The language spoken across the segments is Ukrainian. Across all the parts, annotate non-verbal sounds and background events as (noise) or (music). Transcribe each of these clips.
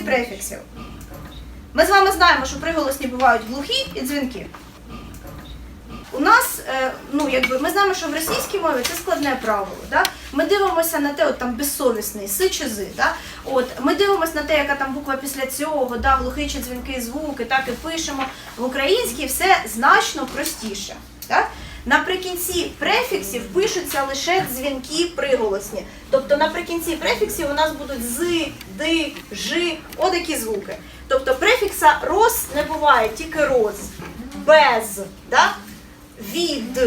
префіксів. Ми з вами знаємо, що приголосні бувають глухі і дзвінки. У нас, е, ну якби ми знаємо, що в російській мові це складне правило. Да? Ми дивимося на те, от там безсовісний, си чи зи. Да? От, ми дивимося на те, яка там буква після цього, да, глухий чи дзвінкий звуки, так і пишемо. В українській все значно простіше. Да? Наприкінці префіксів пишуться лише дзвінки приголосні. Тобто наприкінці префіксів у нас будуть зи, ди, жи, отакі звуки. Тобто префікса роз не буває, тільки роз, без, да? від,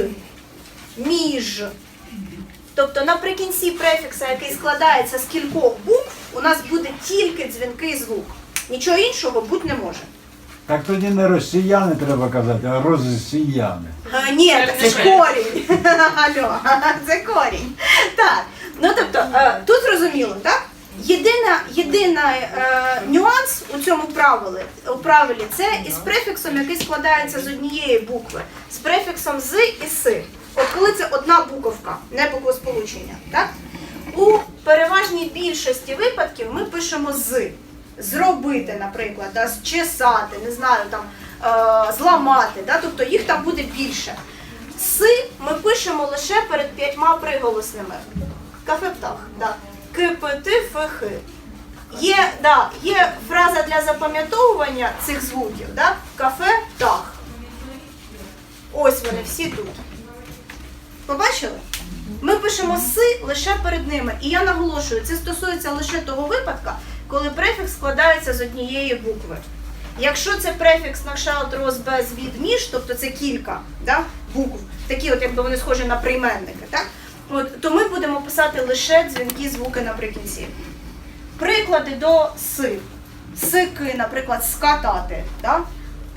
між. Тобто наприкінці префікса, який складається з кількох букв, у нас буде тільки дзвінкий звук. Нічого іншого бути не може. Так тоді не росіяни треба казати, а росіяни. А, ні, це корінь. (laughs) Алло, (laughs) це корінь. Так. Ну тобто, е, тут зрозуміло, так? Єдина, єдина е, нюанс у цьому правилі, у правилі це із префіксом, який складається з однієї букви, з префіксом з і си. От коли це одна буковка, не буквосполучення, так? У переважній більшості випадків ми пишемо з. Зробити, наприклад, да, зчесати, не знаю, там, е, зламати, да, тобто їх там буде більше. Си ми пишемо лише перед п'ятьма приголосними. Кафе птах, да. Кипити фихи. Є, да, є фраза для запам'ятовування цих звуків, да? кафе птах. Ось вони всі тут. Побачили? Ми пишемо си лише перед ними. І я наголошую, це стосується лише того випадка, коли префікс складається з однієї букви. Якщо це префікс на кшталт роз без від між, тобто це кілька да, букв, такі, от якби вони схожі на прийменники, так? От, то ми будемо писати лише дзвінки звуки наприкінці. Приклади до си. Сики, наприклад, скатати. Да?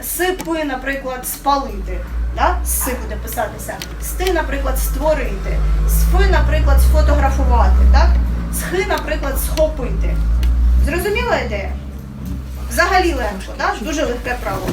Сипи, наприклад, спалити. Да? Си буде писатися. Сти, наприклад, створити. Сфи, наприклад, сфотографувати. Так? Схи. Зрозуміла ідея? Взагалі легко, так? дуже легке правило.